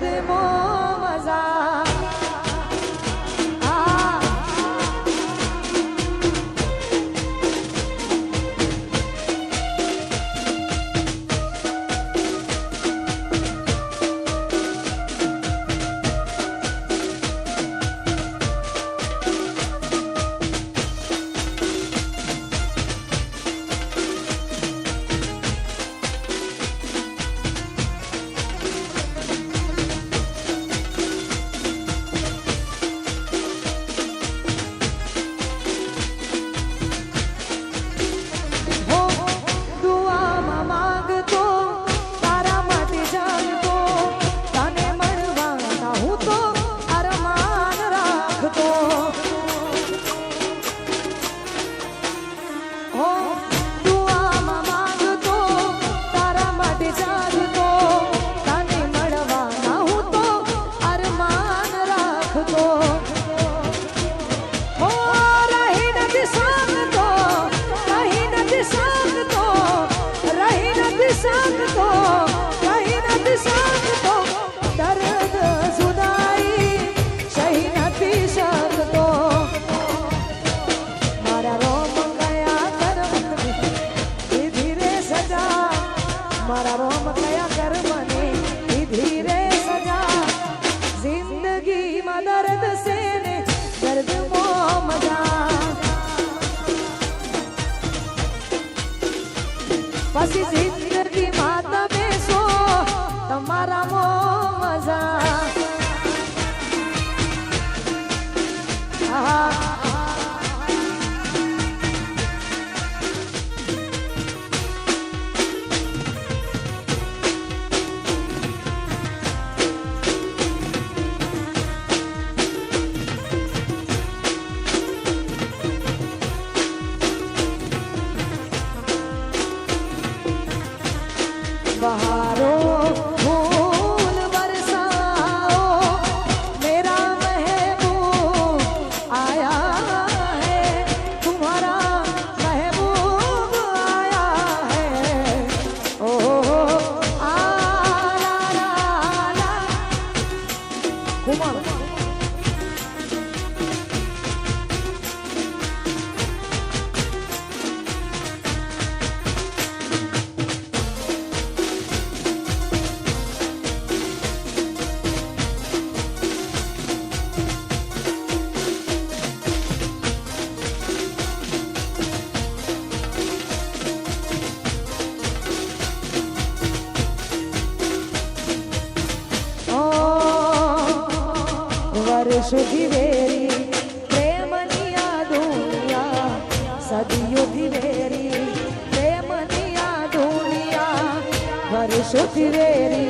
demora. વર્ષોથી very પ્રેમની આ દુનિયા સદીઓથી વેરી પ્રેમની આ દુનિયા વર્ષોથી વેરી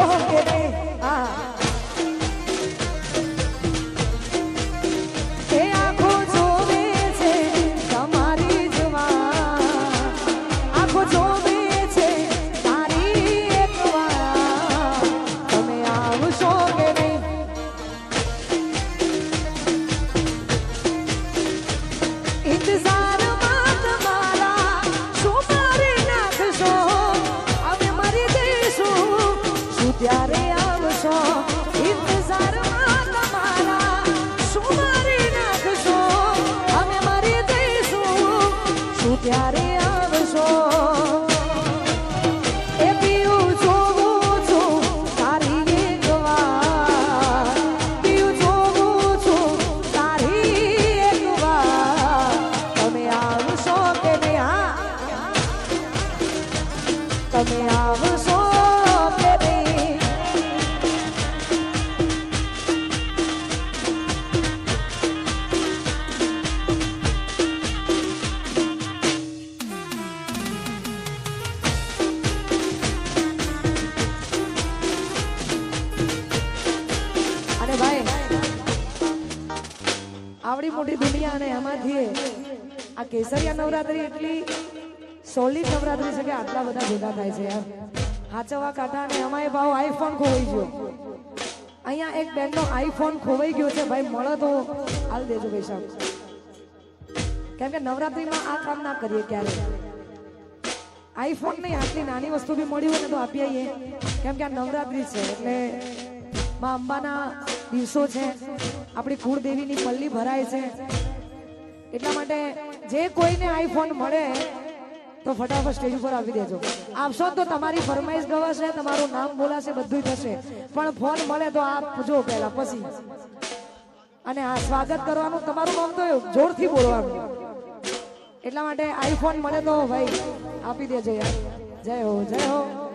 આવશો કે નહીં આ ત્યારે આવશો. અને ભાઈ, આવડી મોટી દુનિયા અને એમાંથી આ કેસરિયા નવરાત્રી એટલી સોલિડ નવરાત્રી છે કે આટલા બધા ભેગા થાય છે યાર. હાચવા કાંઠા અને અમાય ભાવ આઈફોન ખોવાઈ ગયો. અહીંયા એક બેનનો આઈફોન ખોવાઈ ગયો છે, ભાઈ, મળે તો હાલ દેજો પૈસા. કેમ કે નવરાત્રીમાં આ કામ ના કરીએ ક્યારે? આઈફોન નહીં આટલી નાની વસ્તુ બી મળી હોય ને તો આપી આવીએ. કેમ કે આ નવરાત્રી છે, એટલે માં અંબાના દિવસો છે. આપણી કુળદેવીની પલ્લી ભરાય છે. એટલા માટે જે કોઈને આઈફોન મળે તો ફટાફટ સ્ટેજ ઉપર આપી દેજો. આપશો તો તમારી ફરમાઈશ ગવાશે, તમારું નામ બોલાશે બધું થશે. પણ ફોન મળે તો આપજો પહેલા પછી. અને આ સ્વાગત કરવાનું તમારું નામ તો જોરથી બોલવાનું. એટલા માટે આઈફોન મળે તો ભાઈ આપી દેજો યાર. જય હો જય હો.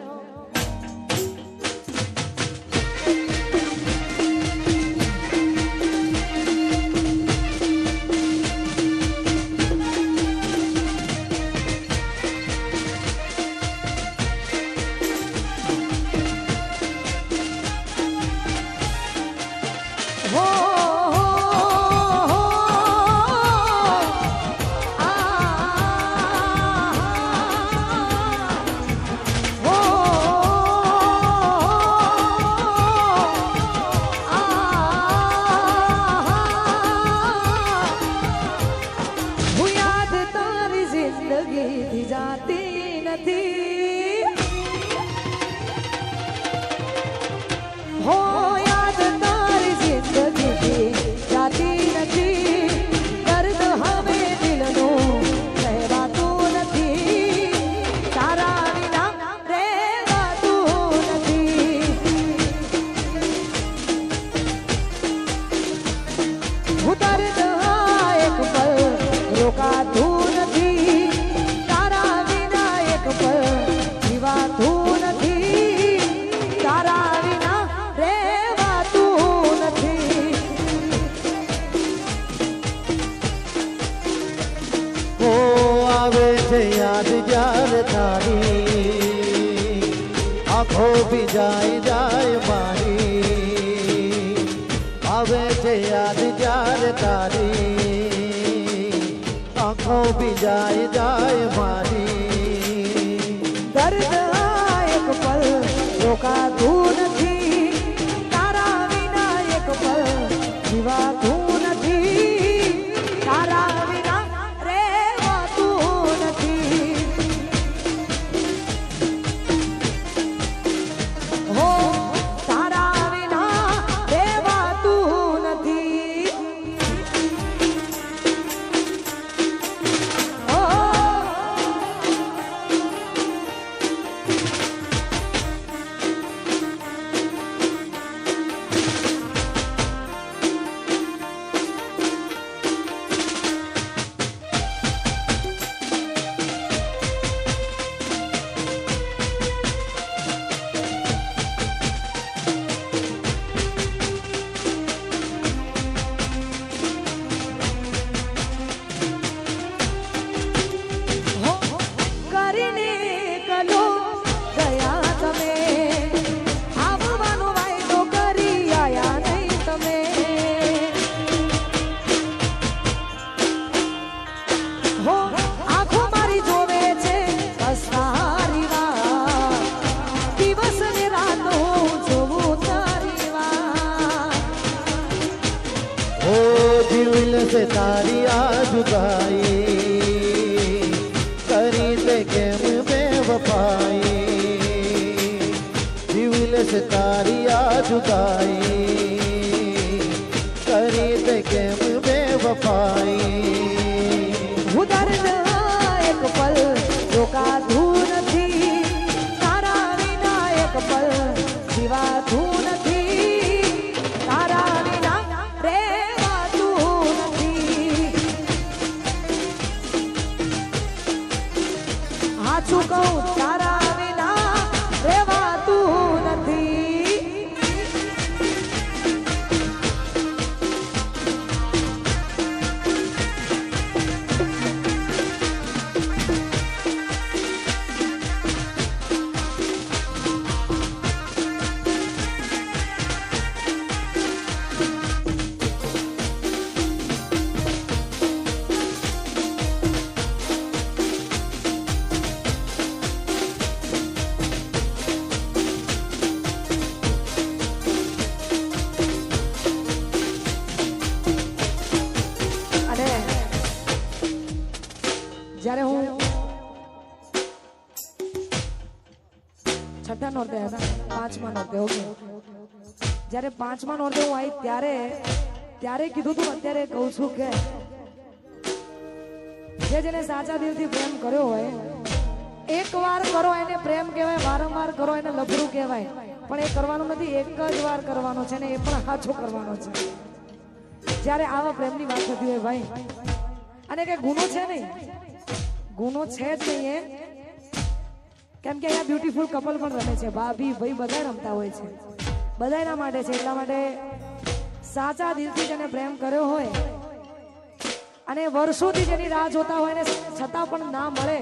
ઓ જાય જાય મારી. દર્દ એક પલ રોકાતું નથી તારા વિના એક પલ જીવાતું દિલ સે તારી આ જુદાઈ કરી તે કેમ બેવફાઈ દિલ સે તારી આ પાંચમા નોરતે ઓકે જ્યારે પાંચમા નોરતે હું આવી ત્યારે ત્યારે કીધું તું અત્યારે કહું છું કે, જે જેને સાચા દિલથી પ્રેમ કર્યો હોય એક વાર કરો એને પ્રેમ કહેવાય, વારંવાર કરો એને લફરું કહેવાય. પણ એ કરવાનું નથી, એક જ વાર કરવાનો છે ને એ પણ સાચો કરવાનો છે. જ્યારે આવા પ્રેમની વાત થતી હોય, ભાઈ. અને કે ગુનો છે નહીં. ગુનો છે જ નહીં એ. કેમ કે અહીંયા બ્યુટીફુલ કપલ પણ રમે છે. ભાભી, ભાઈ બધા રમતા હોય છે. બધા એના માટે છે. એટલા માટે સાચા દિલથી જેને પ્રેમ કર્યો હોય અને વર્ષોથી જેની રાહ જોતા હોય ને છતાં પણ ના મળે.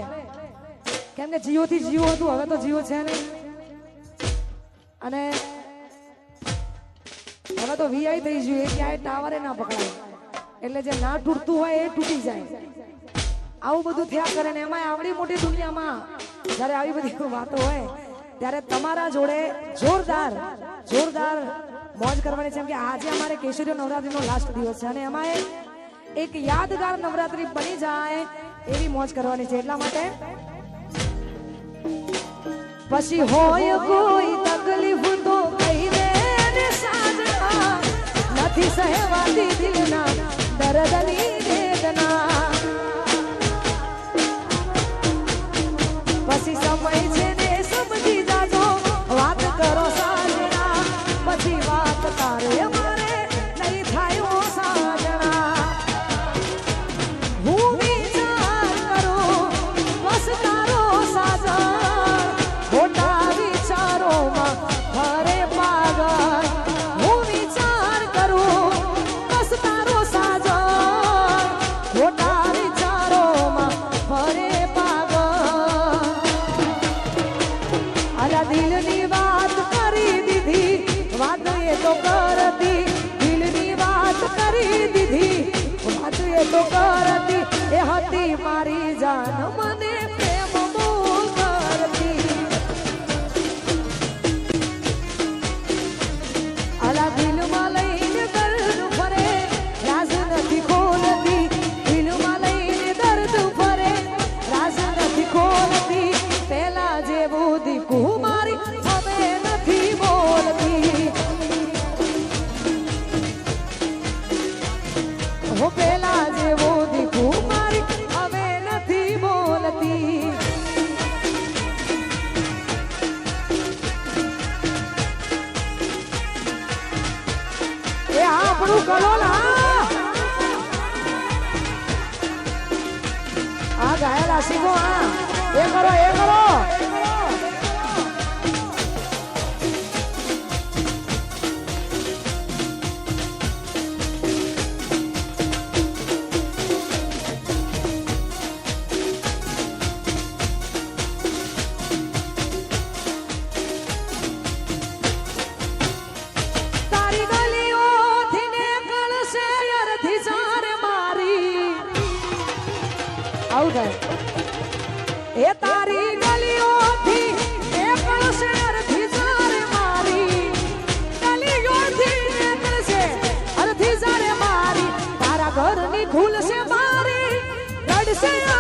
કેમ કે જીઓથી જીઓ હતું, હવે તો જીઓ છે નહીં. અને હવે તો વીઆઈ થઈ ગયું. એ ક્યાંય ટાવરે ના પકડાય. એટલે જે ના તૂટતું હોય એ તૂટી જાય. આવું બધું થયા કરે ને એમાં આવડી મોટી દુનિયામાં. જ્યારે આવી બધી વાતો હોય, ત્યારે તમારા જોડે જોરદાર જોરદાર મોજ કરવાની છે. કે આજે અમારે કેશરીય નવરાત્રીનો લાસ્ટ દિવસ છે અને એમાં એક યાદગાર નવરાત્રી બની જાય એવી મોજ કરવાની છે. એટલા માટે પછી હોય કોઈ તકલીફ તો કહી દે ને સાજણા નથી સહેવાતી દિલના દર્દની વેદના. ઘરની છે મારી રડશે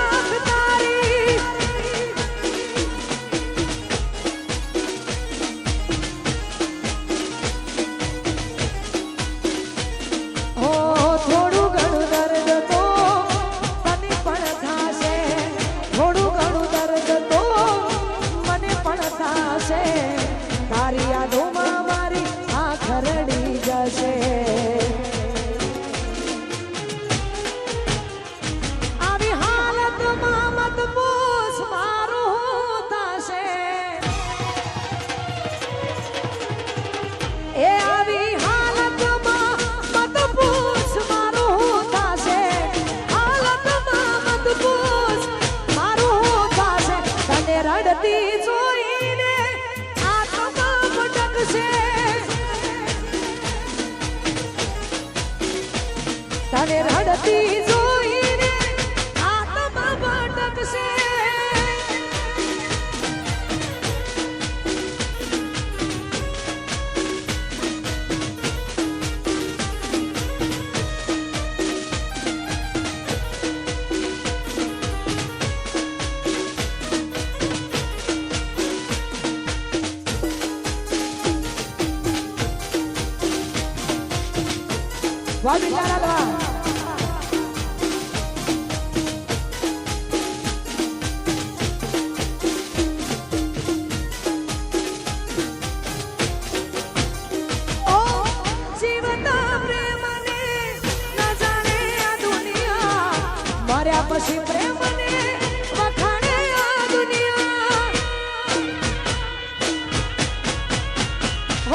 વાહ બિચારા વાહ ઓ